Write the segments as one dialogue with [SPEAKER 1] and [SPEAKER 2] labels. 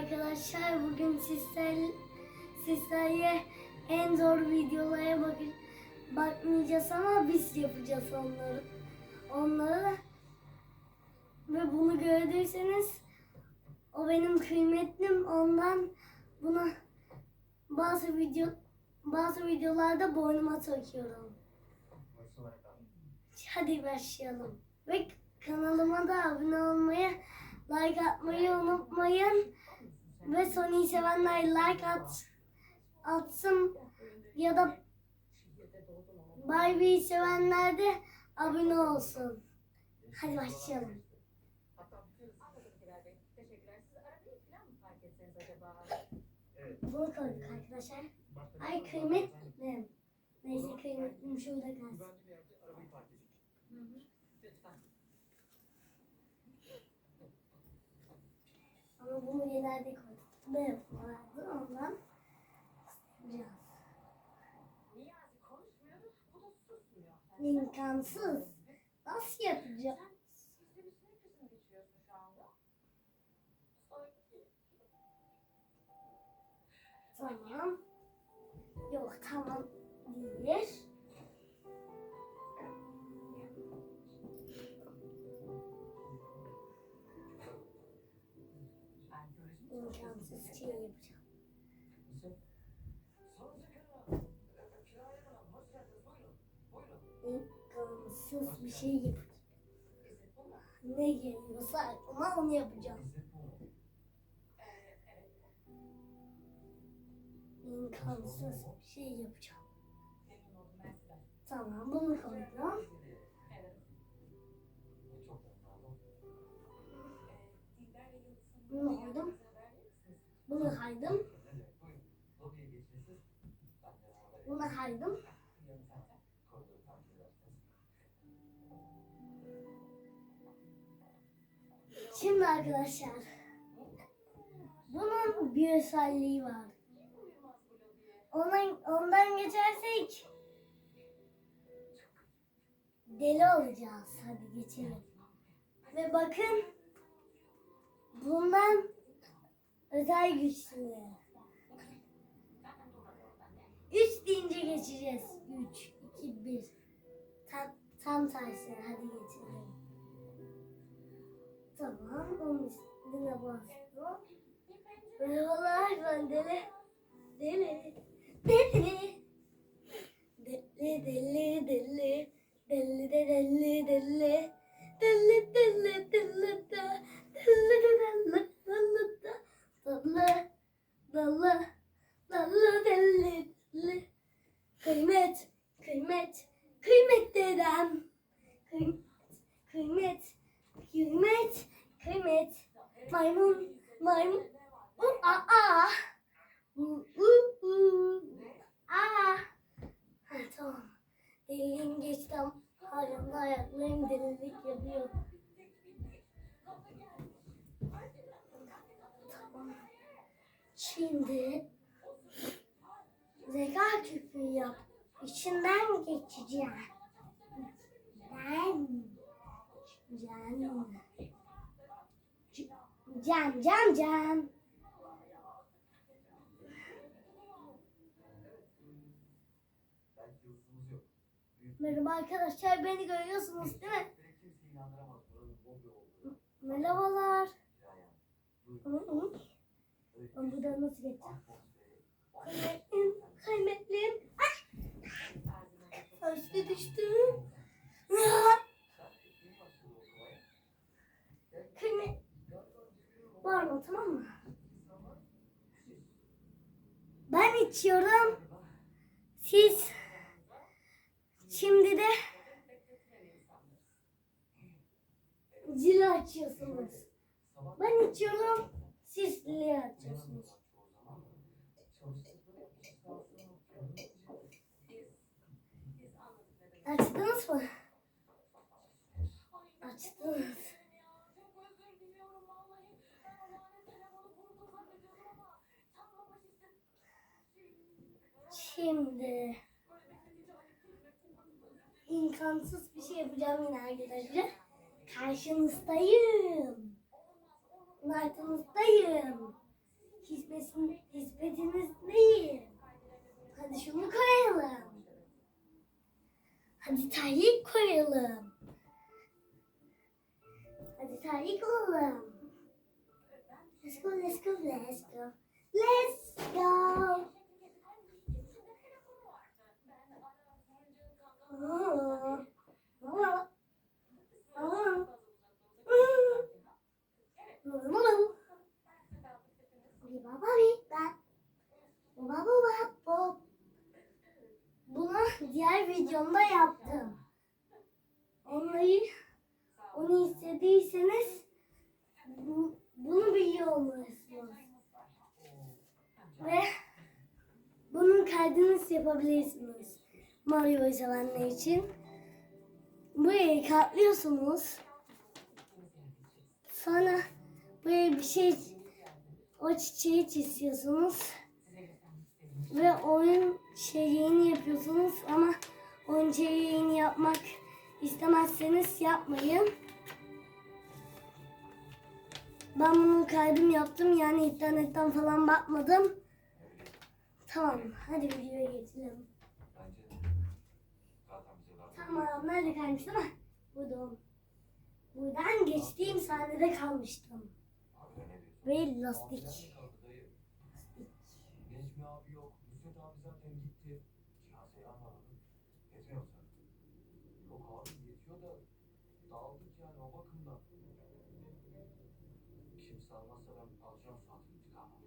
[SPEAKER 1] arkadaşlar. Bugün sizler, sizlerle en zor videolara bak bakmayacağız ama biz yapacağız onları. Onları ve bunu gördüyseniz o benim kıymetlim. Ondan buna bazı video bazı videolarda boynuma takıyorum. Hadi başlayalım. Ve kanalıma da abone olmayı, like atmayı unutmayın. Ve Sony'yi sevenler like at, atsın ya da Barbie'yi sevenler de abone olsun. Hadi başlayalım. Bunu koyduk arkadaşlar. Ay kıymetli. Neyse kıymetlim şurada kalsın. Ama bunu genelde koyduk. Ne vardı ondan
[SPEAKER 2] susmuyor.
[SPEAKER 1] İmkansız. Nasıl yapacağım? Tamam. Yok tamam değil. Şey yapacağım. İmkansız bir şey yapacağım. Ne geliyorsa aklıma onu yapacağım. İmkansız bir şey yapacağım. Tamam bunu koydum. Bunu koydum.
[SPEAKER 2] haber verir misiniz?
[SPEAKER 1] Bunu kaydım.
[SPEAKER 2] Zaten.
[SPEAKER 1] Şimdi arkadaşlar bunun bir özelliği var. Ondan, ondan geçersek deli olacağız. Hadi geçelim. Ve bakın bundan özel güçlü. Üç deyince geçeceğiz. Üç, iki, bir. Tam, tam tersi. Hadi geçelim. Tamam. Onun üstüne bastım. Merhabalar ben deli. Deli. Deli. Deli deli deli. Deli de deli deli. Deli deli deli da. Deli de deli deli. Deli. Deli. Deli deli deli. Kıymet. Kıymet. Kıymet dedem. Kıymet. Kıymet. Kıymet. Maymun. Maymun. Uh, aa, aa. Uh, uh, uh. Aa. Ha, tamam. Deliliğim geçti ama hala ayaklarım delilik yapıyor. Şimdi zeka küpü yap. İçinden geçeceğim. Ben. Can. Can, can, can. Merhaba arkadaşlar, beni görüyorsunuz değil mi? Merhabalar. Ben buradan nasıl geçeceğim? Kıymetlim, kıymetlim. Ah! Üstü düştü. Ah! Kıymet. Bağırma tamam mı? Ben içiyorum. Siz şimdi de zili açıyorsunuz. Ben içiyorum. Siz zili açıyorsunuz. Açtınız mı? Açtınız.
[SPEAKER 2] Çok özür diliyorum vallahi. Ben o lanet telefonu kurduğunu zannediyordum ama tam kapasite.
[SPEAKER 1] Şimdi imkansız bir şey yapacağım yine arkadaşlar. Karşınızdayım. Hismesin, hismetiniz değil. Hadi şunu koyalım. Hadi terlik koyalım. Hadi terlik koyalım. Let's go, let's go, let's go. Let's go. Aa, aa, aa. Bunu diğer videomda yaptım. Onları onu istediyseniz bu, bunu biliyor olmalısınız. Ve bunun kaydını yapabilirsiniz. Mario'yu sevenler için. Buraya katlıyorsunuz. Sonra buraya bir şey o çiçeği çiziyorsunuz. Ve oyun şeyini yapıyorsunuz ama oyun şeyini yapmak istemezseniz yapmayın. Ben bunu kaydım yaptım yani internetten falan bakmadım. Tamam hadi videoya geçelim. Tamam nerede kalmıştım? Burada. Buradan geçtiğim sahnede kalmıştım. Ve lastik.
[SPEAKER 3] Kimse almazsa ben alacağım Suat'ın intikamını.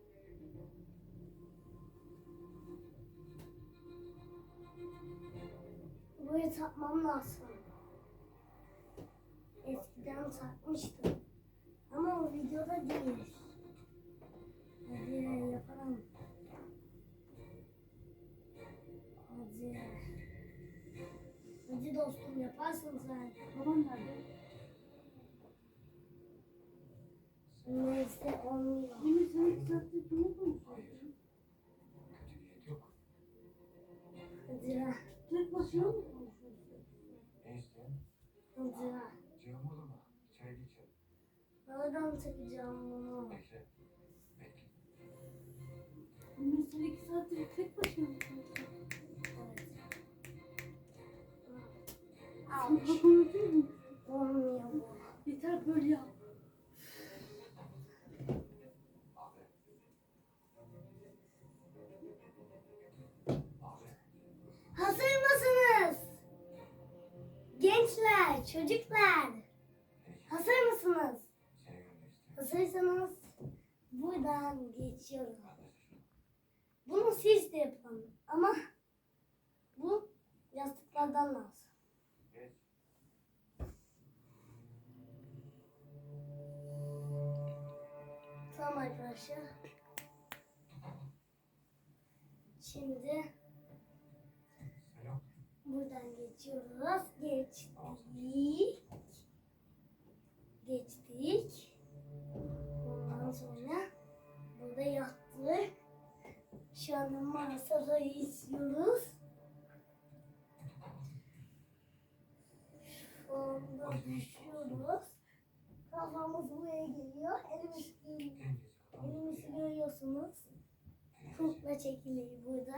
[SPEAKER 1] Buraya takmam lazım. Eskiden takmıştım. Ama o videoda değil. Nereden takacağım bunu?
[SPEAKER 3] Bekle. Bekle.
[SPEAKER 2] Sen iki saattir tek başına mı?
[SPEAKER 1] Evet. Olmuyor bu.
[SPEAKER 2] Yeter böyle yap.
[SPEAKER 1] Çocuklar. Hazır mısınız? Hazırsanız buradan geçiyorum. Bunu siz de yapın ama bu yastıklardan lazım. Geçiyoruz. Geçtik. Geçtik. Ondan sonra burada yattık. Şu anda masada izliyoruz. Şu anda düşüyoruz. Kafamız buraya geliyor. Elimiz, elimizi görüyorsunuz. Kukla çekiliyor burada.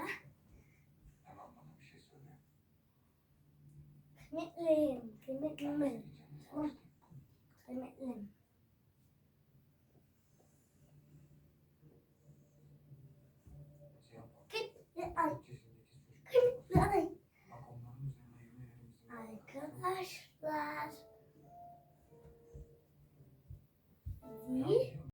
[SPEAKER 3] Hemen bana bir şey söyle.
[SPEAKER 1] Kıymetliyim. Kıymetliyim. Kıymetliyim.